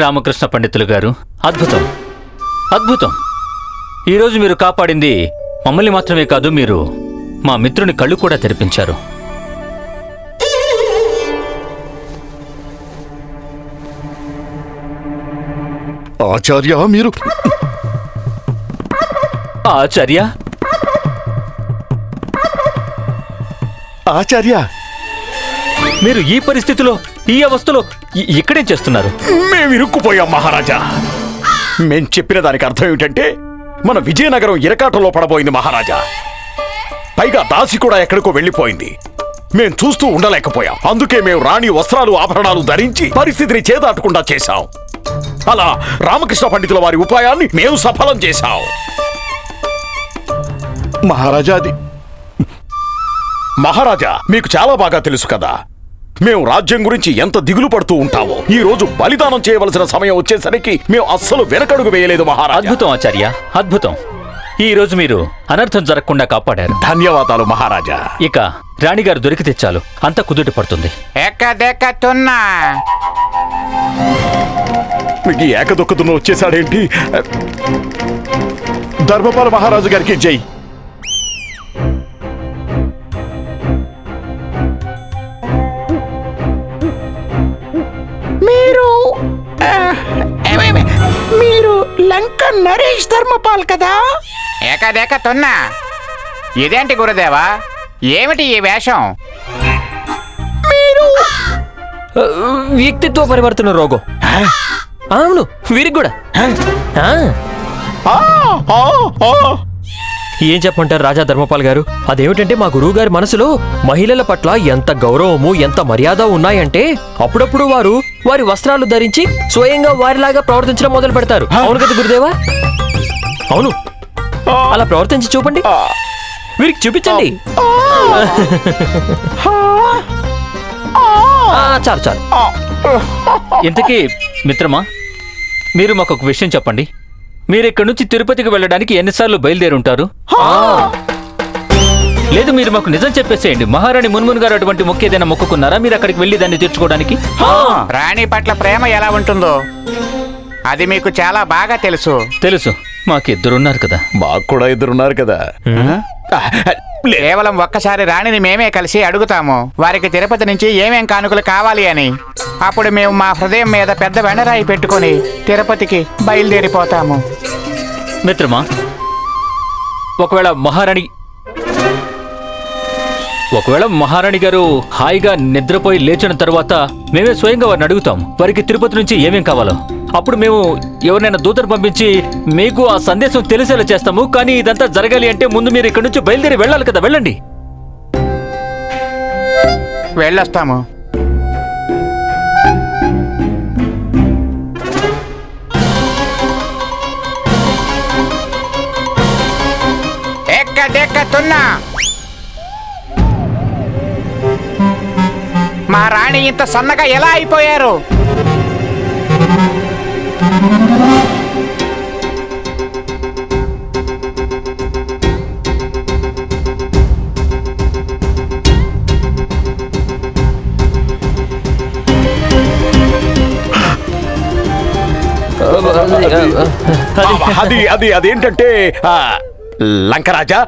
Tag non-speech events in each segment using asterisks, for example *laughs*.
రామకృష్ణ పండితులు గారు అద్భుతం అద్భుతం. ఈరోజు మీరు కాపాడింది మమ్మల్ని మాత్రమే కాదు మీరు మా మిత్రుని కళ్ళు కూడా తెరిపించారు. ఆచార్య మీరు ఆచార్య? ఆచార్య మీరు ఈ పరిస్థితిలో ఈ అవస్థలో ఇక్కడేం చేస్తున్నారు? మేము ఇరుక్కుపోయాం మహారాజా. మేం చెప్పిన దానికి అర్థం ఏమిటంటే మన విజయనగరం ఇరకాటంలో పడబోయింది మహారాజా. పైగా దాసి కూడా ఎక్కడికో వెళ్ళిపోయింది. మేం చూస్తూ ఉండలేకపోయాం. అందుకే మేము రాణి వస్త్రాలు ఆభరణాలు ధరించి పరిస్థితిని చేదాటకుండా చేశాం. అలా రామకృష్ణ పండితుల వారి ఉపాయాన్ని మేము సఫలం చేశాం. మహారాజా అది మహారాజా మీకు చాలా బాగా తెలుసు కదా. మేము రాజ్యం గురించి ఎంత దిగులు పడుతూ ఉంటామో ఈ రోజు బలిదానం చేయవలసిన సమయం వచ్చేసరికి మేము అస్సలు వెనకడుగు వేయలేదు మహారాజా. అద్భుతం ఆచార్య. అద్భుతం. ఈ రోజు మీరు అనర్థం జరగకుండా కాపాడారు. ధన్యవాదాలు మహారాజా. ఇక రాణిగారు దొరికితే చాలు అంతా కుదుట పడుతుంది. ఎక్కదెక్కతున్నా? మీకు ఈ ఏకదొక్కదున్న వచ్చేసాడేంటి ధర్మపాల మహారాజు గారికి జై. లంక నరేష్ ధర్మపాల్ కదా? ఎక్కదెక్కతున్నా ఇదేంటి గురుదేవా? ఏమిటి ఈ వేషం? మీరు వ్యక్తిత్వ పరివర్తన రోగం. అవును వీరికి కూడా. ఆ, ఆ, ఆ, ఆ. ఏం చెప్పమంటారు రాజా ధర్మపాల్ గారు? అదేమిటంటే మా గురువు గారి మనసులో మహిళల పట్ల ఎంత గౌరవము ఎంత మర్యాద ఉన్నాయంటే అప్పుడప్పుడు వారు వారి వస్త్రాలు ధరించి స్వయంగా వారిలాగా ప్రవర్తించడం మొదలు పెడతారు. అవును కదా గురుదేవా? అవును. అలా ప్రవర్తించి చూపండి. వీరికి చూపించండి. చాలు చాలు. ఇంతకీ మిత్రమా మీరు మాకు ఒక విషయం చెప్పండి. మీరు ఇక్కడి నుంచి తిరుపతికి వెళ్ళడానికి ఎన్నిసార్లు బయలుదేరుంటారు? లేదు మీరు మాకు నిజం చెప్పేసేయండి. మహారాణి మున్మున్ గారు అటువంటి మొక్క ఏదైనా మొక్కుకున్నారా? మీరు అక్కడికి వెళ్ళి దాన్ని తీర్చుకోవడానికి? రాణి పట్ల ప్రేమ ఎలా ఉంటుందో అది మీకు చాలా బాగా తెలుసు. తెలుసు. మాకిద్దరున్నారు కదా. మాకు కూడా ఇద్దరున్నారు కదా. కేవలం ఒక్కసారి రాణిని మేమే కలిసి అడుగుతాము. వారికి తిరుపతి నుంచి ఏమేం కానుకలు కావాలి అని. అప్పుడు మేము మా హృదయం మీద పెద్ద వెనరాయి పెట్టుకొని తిరుపతికి బయలుదేరిపోతాము. మిత్రమా ఒకవేళ మహారాణి ఒకవేళ మహారాణి గారు హాయిగా నిద్రపోయి లేచిన తర్వాత మేమే స్వయంగా వారిని అడుగుతాం వారికి తిరుపతి నుంచి ఏమేం కావాలో. అప్పుడు మేము ఎవరినైనా దూతను పంపించి మీకు ఆ సందేశం తెలిసేలా చేస్తాము కానీ ఇదంతా జరగాలి అంటే ముందు మీరు ఇక్కడి నుంచి బయలుదేరి వెళ్ళాలి కదా వెళ్ళండి. వెళ్ళొస్తాము. ఎక్కదెక్కతున్నా మా రాణి ఇంత సన్నగా ఎలా అయిపోయారు? అది అది అదేంటంటే లంకరాజా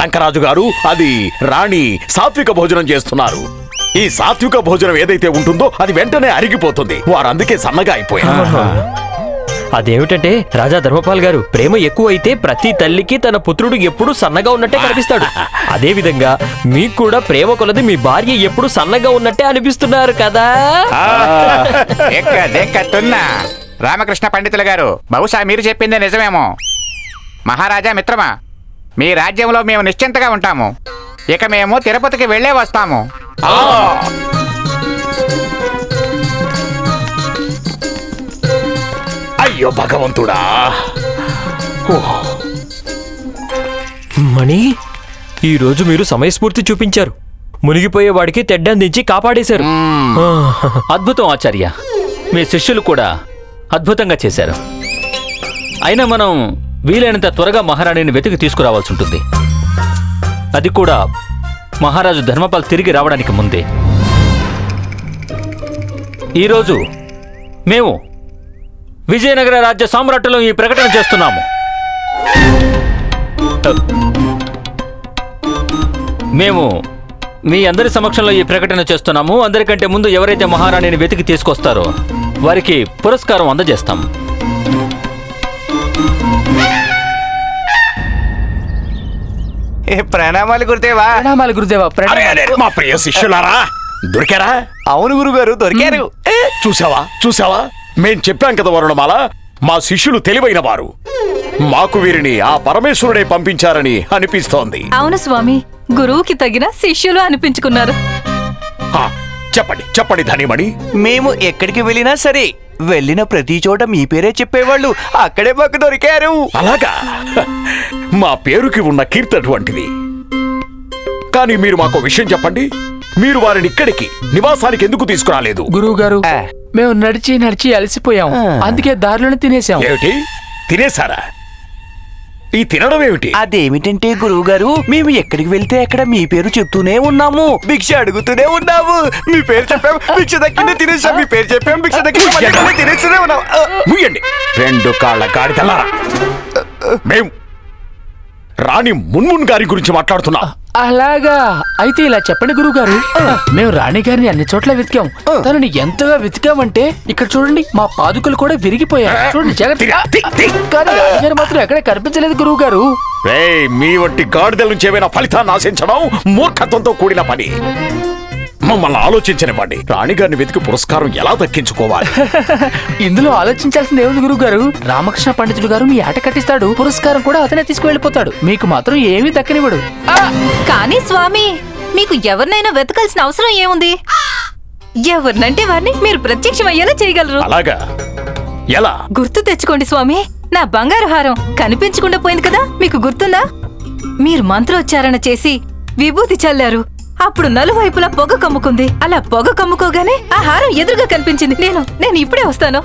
లంకరాజు గారు అది రాణి సాత్విక భోజనం చేస్తున్నారు. ఈ సాత్విక భోజనం ఏదైతే ఉంటుందో అది వెంటనే అరిగిపోతుంది. వారు అందుకే సన్నగా అయిపోయారు అదేమిటంటే రాజా ధర్మపాల్ గారు ప్రేమ ఎక్కువైతే ప్రతి తల్లికి తన పుత్రుడు ఎప్పుడు సన్నగా ఉన్నట్టే కనిపిస్తాడు. అదే విధంగా మీకు కూడా ప్రేమ కొలది మీ భార్య ఎప్పుడు సన్నగా ఉన్నట్టే అనిపిస్తున్నారు కదా? రామకృష్ణ పండితులు గారు బహుశా మీరు చెప్పింది నిజమేమో. మహారాజా మిత్రమా మీ రాజ్యంలో మేము నిశ్చింతగా ఉంటాము. ఇక మేము తిరుపతికి వెళ్ళే వస్తాము. అయ్యో భగవంతుడా. మణి ఈ రోజు మీరు సమయస్ఫూర్తి చూపించారు. మునిగిపోయే వాడికి తెడ్డందించి కాపాడేశారు. అద్భుతం ఆచార్య. మీ శిష్యులు కూడా అద్భుతంగా చేశారు. అయినా మనం వీలైనంత త్వరగా మహారాణిని వెతికి తీసుకురావాల్సి ఉంటుంది. అది కూడా మహారాజు ధర్మపాల్ తిరిగి రావడానికి ముందే. ఈరోజు మేము విజయనగర రాజ్య సామ్రాట్టులో ఈ ప్రకటన చేస్తున్నాము. మేము మీ అందరి సమక్షంలో ఈ ప్రకటన చేస్తున్నాము. అందరికంటే ముందు ఎవరైతే మహారాణిని వెతికి తీసుకొస్తారో వారికి పురస్కారం అందజేస్తాం. ఏ ప్రణామాలు గురుదేవా? ప్రణామాలు గురుదేవా అరే అరే మా ప్రియ శిష్యులారా దొరికారా? అవును గురుగారు దొరికారు. చూసావా చూసావా? మేం చెప్పాం కదా వరుణమాల మా శిష్యులు తెలివైన వారు. మాకు వీరిని ఆ పరమేశ్వరుడే పంపించారని అనిపిస్తోంది. అవును స్వామి గురువుకి తగిన శిష్యులు అనిపించుకున్నారు. ఆ, చెప్పండి చెప్పండి ధనిమణి. మేము ఎక్కడికి వెళ్ళినా సరే వెళ్ళిన ప్రతి చోట మీ పేరే చెప్పేవాళ్ళు. అక్కడే మాకు దొరికారు. అలాగా? మా పేరుకి ఉన్న కీర్తి అటువంటిది. కానీ మీరు మాకు విషయం చెప్పండి. మీరు వారిని ఇక్కడికి నివాసానికి ఎందుకు తీసుకురాలేదు? గురువు గారు ఆ. మేము నడిచి నడిచి అలసిపోయాం. అందుకే దారిలోనే తినేసాం ఏమిటి? తినేశారా? ఈ తినడం ఏమిటి? అదేమిటంటే గురువు గారు మేము ఎక్కడికి వెళ్తే అక్కడ మీ పేరు చెప్తూనే ఉన్నాము. భిక్ష అడుగుతూనే ఉన్నాము. మీ పేరు చెప్పాము భిక్ష దక్కిందే తినేసాం. మీ పేరు చెప్పాము భిక్ష దక్కింది తినేస్తూనే ఉన్నాం ఆ, ముయ్యండి. రెండు కాళ్ళ గాడిదలారా. మేం రాణి మున్మున్ గారి గురించి మాట్లాడుతున్నా. అలాగా. అయితే ఇలా చెప్పండి గురువు గారు మేము రాణి గారిని అన్ని చోట్ల వెతికాం. తనని ఎంతగా వెతికామంటే ఇక్కడ చూడండి మా పాదుకలు కూడా విరిగిపోయాయి. చూడండి. కానీ మాత్రం ఎక్కడ కనిపించలేదు గురువు గారు మీ వంటి గాడిదల నుంచి ఏమైనా ఫలితాన్ని ఆశించడం మూర్ఖత్వంతో కూడిన పని. మమ్మల్ని ఆలోచించనివ్వండి. రాణిగారిని వెతికి పురస్కారం ఎలా దక్కించుకోవాలి? *laughs* ఇందులో ఆలోచించాల్సింది ఏముంది గురువు గారు రామకృష్ణ పండితుడు గారు మీ ఆట కట్టిస్తాడు. పురస్కారం కూడా అతనే తీసుకువెళ్ళిపోతాడు. మీకు మాత్రం ఏమీ దక్కనివ్వడు. ఆ! కానీ స్వామి మీకు ఎవరినైనా వెతకాల్సిన అవసరం ఏముంది? ఎవరినంటే వారిని మీరు ప్రత్యక్షం అయ్యేలా చేయగలరు. అలాగా? ఎలా? గుర్తు తెచ్చుకోండి స్వామి నా బంగారు హారం కనిపించకుండా పోయింది కదా? మీకు గుర్తుందా? మీరు మంత్రోచ్చారణ చేసి విభూతి చల్లారు. అప్పుడు నలువైపులా పొగ కమ్ముకుంది. అలా పొగ కమ్ముకోగానే ఆ హారం ఎదురుగా కనిపించింది. నేను నేను ఇప్పుడే వస్తాను?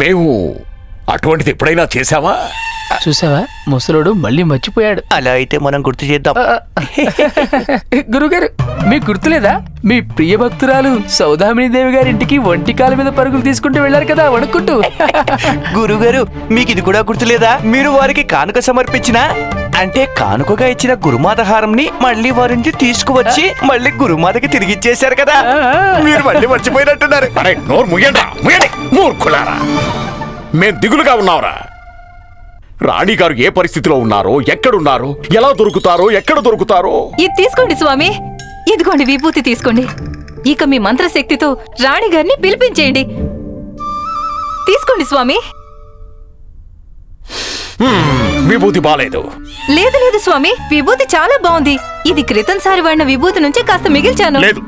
మేము అటువంటిది ఎప్పుడైనా చేశావా? చూసావా? ముసలోడు మళ్ళీ మర్చిపోయాడు. అలా అయితే మనం గుర్తు చేద్దాం. గురుగారు మీకు గుర్తులేదా? మీ ప్రియ భక్తురాలు సౌదామిని దేవి గారి ఇంటికి ఒంటి కాలు మీద పరుగులు తీసుకుంటూ వెళ్ళారు కదా వణుక్కుంటూ. గురుగారు మీకు ఇది కూడా గుర్తులేదా? మీరు వారికి కానుక సమర్పించిన అంటే కానుకగా ఇచ్చిన గురుమాత హారంని మళ్ళీ వారించి తీసుకువచ్చి మళ్ళీ గురుమాతకి తిరిగి ఇచ్చేశారు కదా మీరు మళ్ళీ మర్చిపోయినట్టున్నారు. అరే నోరు ముయ్యండా ముయ్యండి మూర్ఖులారా. మేం దిగులుగా ఉన్నావురా రాణిగారు ఏ పరిస్థితిలో ఉన్నారో ఎక్కడున్నారో ఎలా దొరుకుతారో ఎక్కడ దొరుకుతారో. ఇది తీసుకోండి స్వామి. ఇదిగోండి విభూతి తీసుకోండి. ఇక మీ మంత్రశక్తితో రాణి గారిని పిలిపించేయండి. తీసుకోండి స్వామి. విభూతి బాలేదు. లేదు లేదు స్వామి విభూతి చాలా బాగుంది. ఇది క్రితం సారి వాడిన విభూతి నుంచి కాస్త మిగిల్చాను. లేదు.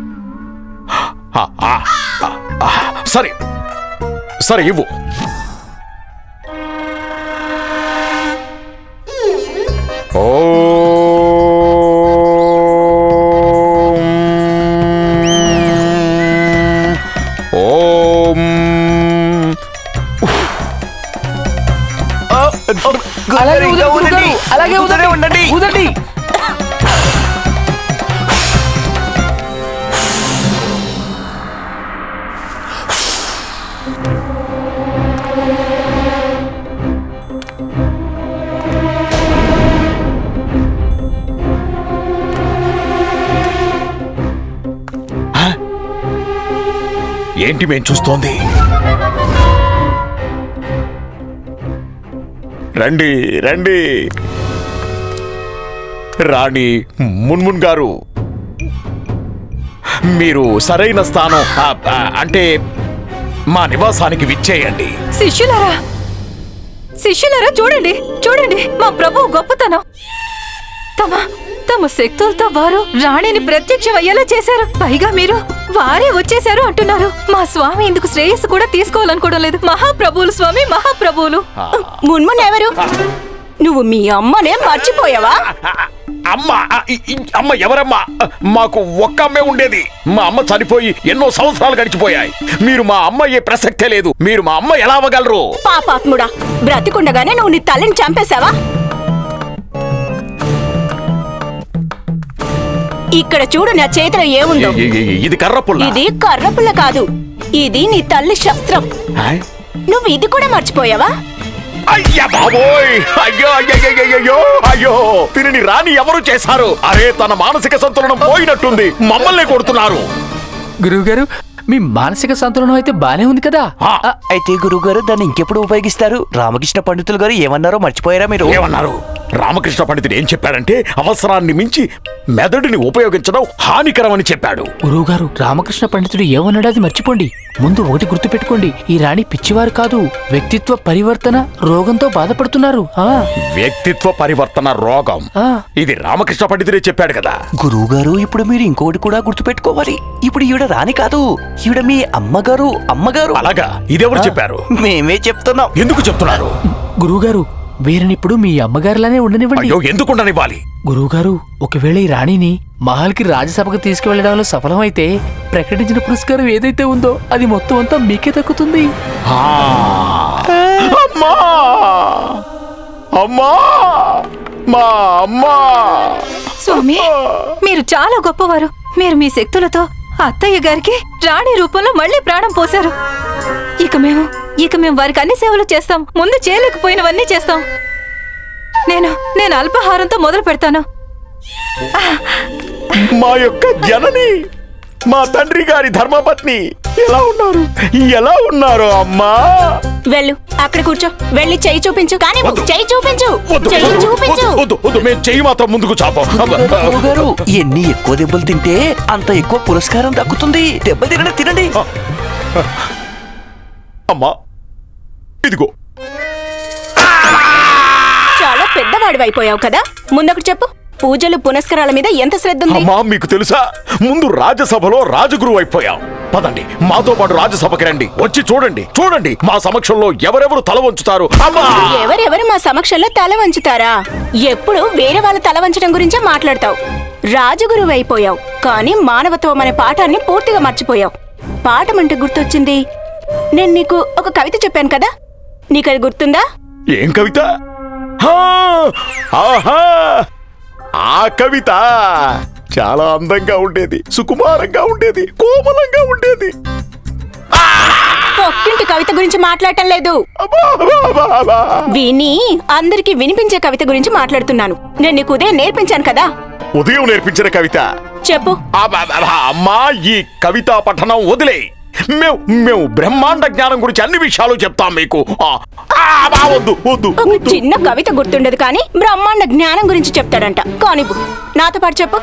ఆ, ఆ, ఆ, ఆ, సరే. సరే ఇవ్వు. ఓం ఏంటి మేం చూస్తోంది రండి రండి. రాణి మున్మున్ గారు మీరు సరైన స్థానం అంటే మా నివాసానికి విచ్చేయండి. శిష్యులారా శిష్యులారా చూడండి చూడండి మా ప్రభు గొప్పతనం. తమ తమ శక్తులతో వారు రాణిని ప్రత్యక్షం అయ్యేలా చేశారు. పైగా మీరు వారే వచ్చేశారు అంటున్నారు. మా స్వామి ఇందుకు శ్రేయస్సు కూడా తీసుకోవాలనుకోవడం లేదు. మహాప్రభువులు స్వామి మహాప్రభువులు. మున్మున్ ఎవరు? నువ్వు మీ అమ్మనే మర్చిపోయావా? అమ్మ అమ్మ ఎవరమ్మా? మాకు ఒక్క అమ్మే ఉండేది. మా అమ్మ చనిపోయి ఎన్నో సంవత్సరాలు గడిచిపోయాయి. మీరు మా అమ్మ అయ్యే ప్రసక్తే లేదు. మీరు మా అమ్మ ఎలా అవ్వగలరు? పాపాత్ముడా బ్రతికుండగానే నువ్వు నీ తల్లిని చంపేశావా? ఇక్కడ చూడు నా చేతిలో ఏముందో. ఇది కర్ర పుల్ల ఇది కర్రపుల్ల. కాదు. ఇది నీ తల్లి శస్త్రం. హాయ్. నువ్వు ఇది కూడా మర్చిపోయావా? అయ్యా బాబోయ్. అయ్యో అయ్యో అయ్యో దీనిని రాణి ఎవరు చేశారు? అరే తన మానసిక సంతులనం పోయినట్టుంది. మమ్మల్ని కొడుతున్నారు. గురువుగారు మీ మానసిక సంతులనం అయితే బానే ఉంది కదా? అయితే గురువు గారు దాన్ని ఇంకెప్పుడు ఉపయోగిస్తారు? రామకృష్ణ పండితులు గారు ఏమన్నారో మర్చిపోయారా మీరు? ఏమన్నారు? రామకృష్ణ పండితుడు ఏం చెప్పాడంటే అవసరాన్ని మించి మెదడుని ఉపయోగించడం హానికరమని చెప్పాడు. గురువుగారు రామకృష్ణ పండితుడు ఏమన్నాడు అది మర్చిపోండి. ముందు ఒకటి గుర్తుపెట్టుకోండి. ఈ రాణి పిచ్చివారు కాదు. వ్యక్తిత్వ పరివర్తన రోగంతో బాధపడుతున్నారు. ఆ. వ్యక్తిత్వ పరివర్తన రోగం. ఇది రామకృష్ణ పండితుడే చెప్పాడు కదా. గురువు గారు ఇప్పుడు మీరు ఇంకోటి కూడా గుర్తుపెట్టుకోవాలి. ఇప్పుడు ఈవిడ రాని కాదు. ఈవిడ మీ అమ్మగారు అమ్మగారు? అలాగా. ఇదెవరు చెప్పారు? మేమే చెప్తున్నాం. ఎందుకు చెప్తున్నారు? గురువుగారు వీరినిప్పుడు మీ అమ్మగారిలానే ఉండనివ్వండి. అయ్యో ఎందుకుండనివ్వాలి గురువుగారు ఒకవేళ ఈ రాణిని మహల్కి రాజ్యసభకు తీసుకువెళ్ళడంలో సఫలమైతే ప్రకటించిన పురస్కారం ఏదైతే ఉందో అది మొత్తం అంతా మీకే దక్కుతుంది. ఆ. అమ్మా! అమ్మా! మా అమ్మా! స్వామి మీరు చాలా గొప్పవారు. మీరు మీ శక్తులతో అత్తయ్య గారికి రాణి రూపంలో మళ్ళీ ప్రాణం పోశారు. ఇక మేము ఇక మేము వారికి అన్ని సేవలు చేస్తాం. ముందు చేయలేకపోయినవన్నీ చేస్తాం. నేను నేను అల్పాహారంతో మొదలు పెడతాను. మా యొక్క జనని మా తండ్రి గారి ధర్మపత్ని ఎలా ఉన్నారు? ఎలా ఉన్నారు అమ్మా? వెళ్ళు అక్కడ కూర్చో. వెళ్ళి చెయ్యి చూపించు. కానీ. చెయ్యి చూపించు. చెయ్యి చూపించు. వద్దు, వద్దు. వద్దు మేము చెయ్యి మాత్రం ముందుకు చాపం. గారు ఎన్ని ఎక్కువ దెబ్బలు తింటే అంత ఎక్కువ పురస్కారం దక్కుతుంది. దెబ్బ తినండి తినండి. అమ్మా ఇదిగో. చాలా పెద్దవాడివి అయిపోయావు కదా. ముందొకటి చెప్పు. పూజలు పునస్కారాల మీద ఎంత శ్రద్ధ ఉంది అమ్మా మీకు తెలుసా? ముందు రాజ్యసభలో రాజగురువు అయిపోయాం. పదండి మాతో పాటు రాజ్యసభకి రండి. వచ్చి చూడండి చూడండి మా సమక్షంలో ఎవరెవరు తల వంచుతారు? అమ్మా! ఎవరెవరు మా సమక్షంలో తల వంచుతారా? ఎప్పుడు వేరే వాళ్ళ తల వంచడం గురించే మాట్లాడతావు. రాజగురువు అయిపోయావు కానీ మానవత్వం అనే పాఠాన్ని పూర్తిగా మర్చిపోయావు. పాఠం అంటే గుర్తొచ్చింది. నేను నీకు ఒక కవిత చెప్పాను కదా? నీకది గుర్తుందా? ఏం కవిత? హా! ఆహా! ఆ కవిత చాలా అందంగా ఉండేది సుకుమారంగా ఉండేది కోమలంగా ఉండేది. ఒక్కింటి కవిత గురించి మాట్లాడటం లేదు. విని అందరికి వినిపించే కవిత గురించి మాట్లాడుతున్నాను. నేను నీకు ఉదయం నేర్పించాను కదా. ఉదయం నేర్పించిన కవిత. చెప్పు. అమ్మా ఈ కవితా పఠనం వదిలే. మేము మేము బ్రహ్మాండ జ్ఞానం గురించి అన్ని విషయాలు చెప్తాం మీకు. వద్దు వద్దు ఒక. చిన్న కవిత గుర్తుండదు కానీ బ్రహ్మాండ జ్ఞానం గురించి చెప్తాడంట. కానివ్వు నాతో పాటు చెప్పు.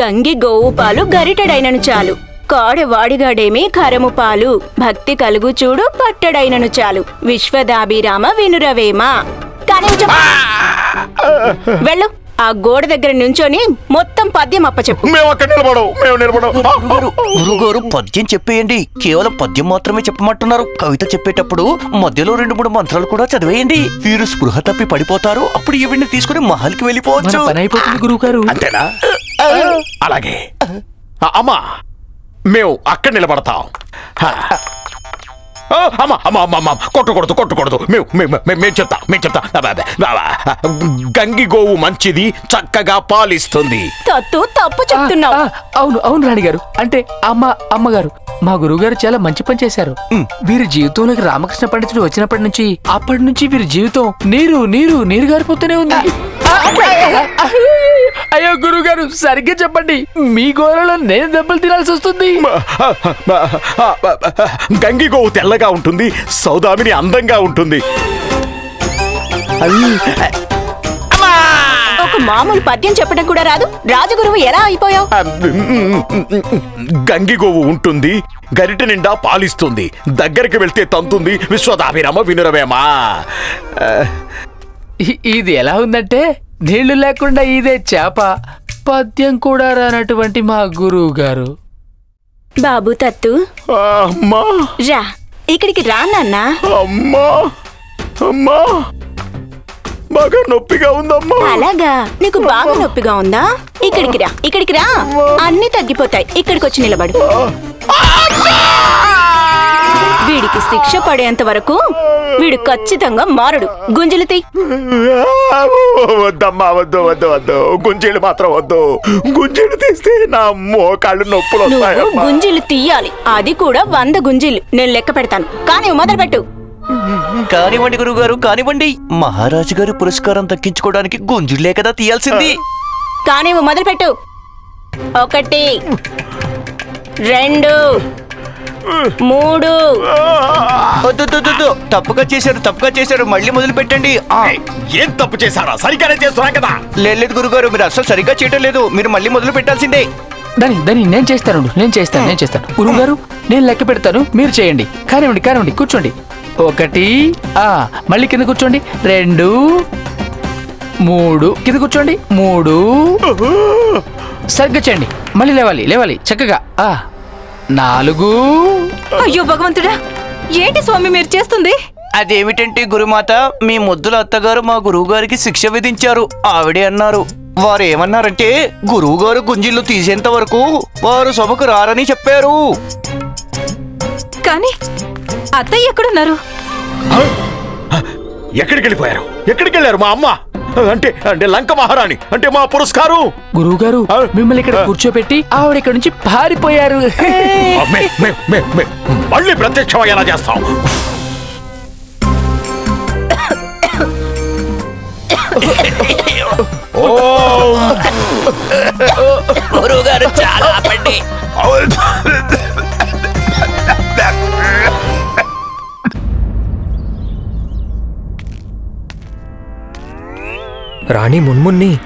గంగి గోవు పాలు గరిటెడైనను చాలు. కాడె వాడిగాడేమి కరము పాలు. భక్తి కలుగు చూడు పట్టెడైనను చాలు. విశ్వదాభిరామ వినురవేమ. చెప్పు. వెళ్ళు. ఆ గోడ దగ్గర నుంచొని మొత్తం పద్యం అప్పచెప్పు. మేము అక్కడ నిలబడం మేము నిలబడం ఆ, గురుగారు గురుగారు పద్యం చెప్పేయండి. కేవలం పద్యం మాత్రమే చెప్పమంటున్నారు. కవిత చెప్పేటప్పుడు మధ్యలో రెండు మూడు మంత్రాలు కూడా చదివేయండి. వీరు స్పృహ తప్పి పడిపోతారు. అప్పుడు ఈవిడ్ని తీసుకుని మహల్కి మన వెళ్ళిపోవచ్చు పని అయిపోతుంది గురువుగారు. అంతేనా? అలాగే. ఆ, అమ్మా మేము అక్కడ నిలబడతాం. అమ్మా అమ్మా అమ్మా అమ్మా కొట్టకూడదు కొట్టకూడదు మేము మేము మేము- చెప్తాం మేము చెప్తాం. గంగి గోవు మంచిది చక్కగా పాలిస్తుంది తత్తు తప్పు చెప్తున్నావు అవును అవును రాణి గారు అంటే అమ్మ అమ్మగారు మా గురువుగారు చాలా మంచి పని చేశారు వీరి జీవితంలోకి రామకృష్ణ పండితుడు వచ్చినప్పటి నుంచి అప్పటి నుంచి వీరి జీవితం నీరు నీరు నీరు గారిపోతూనే ఉంది అయ్యో గురువుగారు సరిగ్గా చెప్పండి. మీ గోరలో నేను దెబ్బలు తినాల్సి వస్తుంది. గంగి గోవు తెల్లగా ఉంటుంది సౌదామిని అందంగా ఉంటుంది. ఒక మామూలు పద్యం చెప్పడం కూడా రాదు. రాజగురువు ఎలా అయిపోయావు? గంగి గోవు ఉంటుంది గరిటె నిండా పాలిస్తుంది దగ్గరికి వెళ్తే తంతుంది విశ్వదాభిరామ వినురవేమా. ఇది ఎలా ఉందంటే నీళ్ళు లేకుండా ఇదే చేప. పద్యం కూడా రానటువంటి మా గురువు గారు బాబు తత్తు. అమ్మా. రా ఇక్కడికి రా నాన్న. అమ్మా. అమ్మా. బాగా నొప్పిగా ఉందమ్మా. అలాగా? నీకు బాగా నొప్పిగా ఉందా? ఇక్కడికి రా ఇక్కడికి రా. అన్ని తగ్గిపోతాయి. ఇక్కడికి వచ్చి నిలబడు వీడికి శిక్ష పడేంత వరకు వీడు ఖచ్చితంగా మారడు. గుంజులు తీ. వద్దమ్మా వద్దు వద్దు వద్దు. గుంజీలు మాత్రం వద్దు. గుంజీలు తీస్తే నా మోకాళ్ళు నొప్పులు వస్తాయమ్మా. గుంజీలు తీయాలి. అది కూడా వంద గుంజీలు. నేను లెక్క పెడతాను. కానీ మొదలు పెట్టు కానివ్వండి గురుగారు కానివ్వండి. మహారాజు గారి పురస్కారం దక్కించుకోవడానికి గుంజులే కదా తీయాల్సింది. కానీ మొదలు పెట్టు ఒకటి రెండు. మూడు. తప్పుగా చేశారు తప్పుగా చేశారు. మళ్ళీ మొదలు పెట్టండి. ఏం తప్పు చేశారా? సరిగ్గానే చేస్తున్నా కదా. లేదు లేదు గురుగారు మీరు అసలు సరిగ్గా చేయటం లేదు. మీరు మళ్ళీ మొదలు పెట్టాల్సిందే. దాని దాని నేను చేస్తాను నేను చేస్తాను నేను చేస్తాను. గురువు గారు నేను లెక్క పెడతాను మీరు చేయండి. కానివ్వండి కానివ్వండి కూర్చోండి. ఒకటి ఆ మళ్ళీ కింద కూర్చోండి. రెండు మూడు. కింద కూర్చోండి. మూడు. సరిగ్గా చేయండి. మళ్ళీ లేవాలి లేవాలి చక్కగా. ఆ. నాలుగు. అయ్యో భగవంతుడా ఏంటి స్వామి మీరు చేస్తుంది? అదేమిటంటే గురుమాత మీ ముద్దుల అత్తగారు మా గురువు గారికి శిక్ష విధించారు. ఆవిడే అన్నారు. వారు ఏమన్నారంటే గురువు గారు గుంజిళ్ళు తీసేంత వరకు వారు సభకు రారని చెప్పారు. కానీ అత్తయ్య ఎక్కడున్నారు? ఎక్కడికి వెళ్ళిపోయారు ఎక్కడికి వెళ్ళారు మా అమ్మ? అంటే అంటే లంక మహారాణి అంటే మా పురస్కారం. గురువు గారు. మిమ్మల్ని ఇక్కడ కూర్చోబెట్టి ఆవిడ ఇక్కడ నుంచి పారిపోయారు. ఆ, *laughs* మే- మే- మే- మే- మళ్ళీ ప్రత్యక్షం అయ్యేలా చేస్తాం ఓం! గురువు గారు చాలా ఆపండి. రాణి మున్మున్ని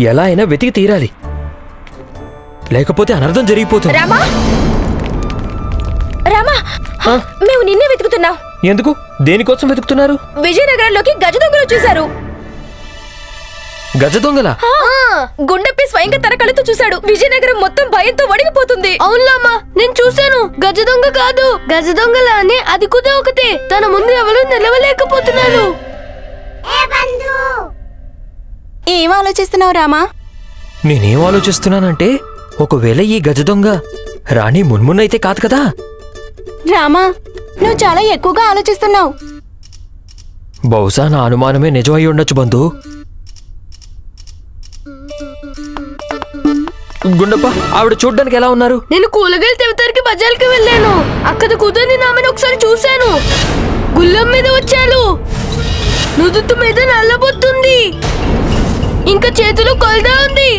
ఎలా అయినా వెతికి తీరాలి. లేకపోతే అనర్థం జరిగిపోతుంది. రామా! రామా! మేము నిన్నే వెతుకుతున్నాం. ఎందుకు? దేనికోసం వెతుకుతున్నారు? విజయనగరంలోకి గజ దొంగలు చూశారు. గజ దొంగల? గుండెప్పి స్వయంగా తన కళ్ళతో చూశాడు. విజయనగరం మొత్తం భయంతో వణిగిపోతుంది. అవునులామా నేను చూశాను. గజ దొంగ కాదు గజ దొంగలానే అది కూడా ఒకటే. తన ముందు ఎవరు నిలవలేకపోతున్నారు. ఏం ఆలోచిస్తున్నావు రామా? నేనేం ఆలోచిస్తున్నానంటే ఒకవేళ ఈ గజ దొంగ రాణి మున్మున్నైతే కాదు కదా? రామా నువ్వు చాలా ఎక్కువగా ఆలోచిస్తున్నావు. బహుశా నా అనుమానమే నిజం అయి ఉండొచ్చు బంధు. గుండప్ప ఆవిడ చూడ్డానికి ఎలా ఉన్నారు? నేను కూలగాయలు తెవతానికి బజార్కి వెళ్ళాను. అక్కడ కుదరని నామని ఒకసారి చూశాను. గుల్లం మీద వచ్చాను. నుదుటి మీద నల్లబొత్తుంది ఇంకా చేతిలో కొలదా ఉంది.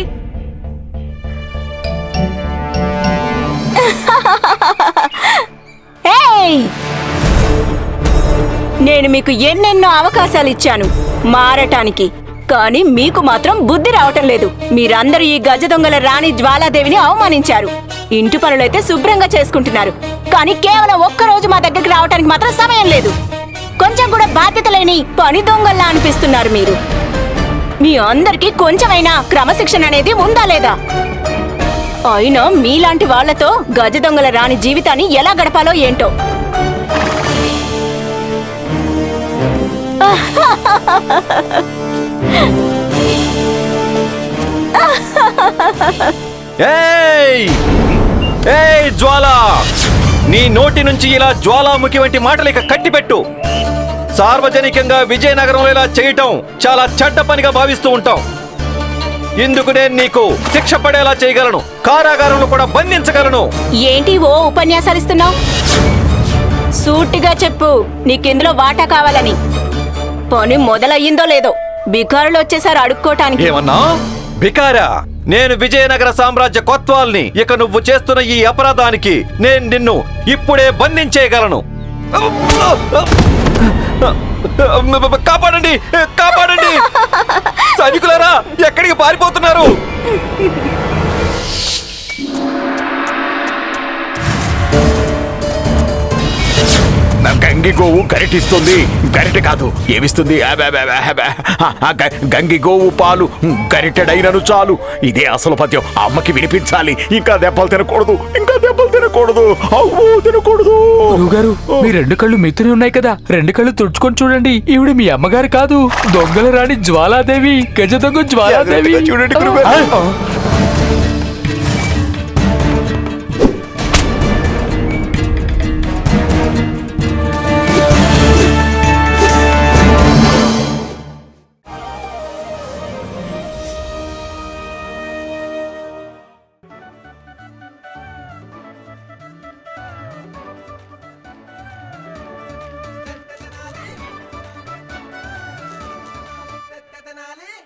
ఏయ్! నేను మీకు ఎన్నెన్నో అవకాశాలు ఇచ్చాను మారటానికి కానీ మీకు మాత్రం బుద్ధి రావటం లేదు. మీరందరూ ఈ గజ దొంగల రాణి జ్వాలాదేవిని అవమానించారు. ఇంటి పనులైతే శుభ్రంగా చేసుకుంటున్నారు కానీ కేవలం ఒక్క రోజు మా దగ్గరికి రావటానికి మాత్రం సమయం లేదు. కొంచెం కూడా బాధ్యత లేని పని దొంగల్లా అనిపిస్తున్నారు మీరు. మీ అందరికీ కొంచెమైనా క్రమశిక్షణ అనేది ఉందా లేదా? అయినా మీలాంటి వాళ్ళతో గజ దొంగల రాణి జీవితాన్ని ఎలా గడపాలో ఏంటో? ఏయ్! ఏయ్ జ్వాల! నీ నోటి నుంచి ఇలా జ్వాలాముఖి వంటి మాటలు ఇక కట్టిపెట్టు. సార్వజనికంగా విజయనగరంలో ఇలా చేయటం చాలా చెడ్డ పనిగా భావిస్తూ ఉంటాం. ఇందుకు నేను నీకు శిక్ష పడేలా చేయగలను కారాగారంలో కూడా బంధించగలను. ఏంటి ఓ ఉపన్యాసాలు ఇస్తున్నావు? సూటిగా చెప్పు నీకిందులో వాటా కావాలని. పని మొదలయ్యిందో లేదో బికారులు వచ్చేసారు అడుక్కోటానికి. ఏమన్నా? బికారా? నేను విజయనగర సామ్రాజ్య కొత్వాల్ని ఇక నువ్వు చేస్తున్న ఈ అపరాధానికి నేను నిన్ను ఇప్పుడే బంధించేయగలను. కాపాడండి! కాపాడండి! సైనికులారా ఎక్కడికి పారిపోతున్నారు? నా గంగి గోవు గరిటిస్తుంది. గరిటె కాదు ఏమిస్తుంది? గంగి గోవు పాలు. గరిటెడైనను చాలు. ఇదే అసలు పద్యం. అమ్మకి వినిపించాలి. ఇంకా దెబ్బలు తినకూడదు. ఇంకా దెబ్బలు తినకూడదు. అవ్వు తినకూడదు. గురువుగారు మీ రెండు కళ్ళు మిత్తునే ఉన్నాయి కదా. రెండు కళ్ళు తుడుచుకొని చూడండి. ఈవిడ మీ అమ్మగారు కాదు. దొంగల రాణి జ్వాలాదేవి. గజ దొంగ జ్వాలాదేవి. చూడండి